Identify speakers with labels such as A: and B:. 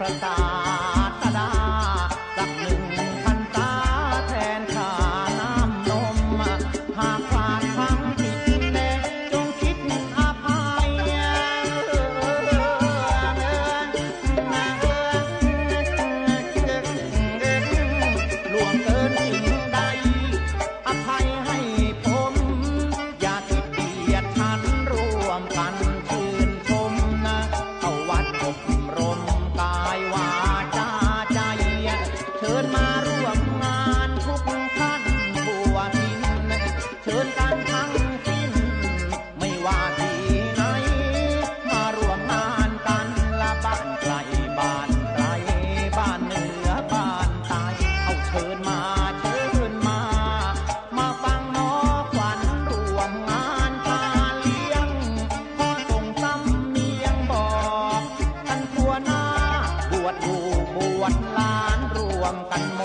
A: ประสา วดหมู่บวชล้านรวมกัน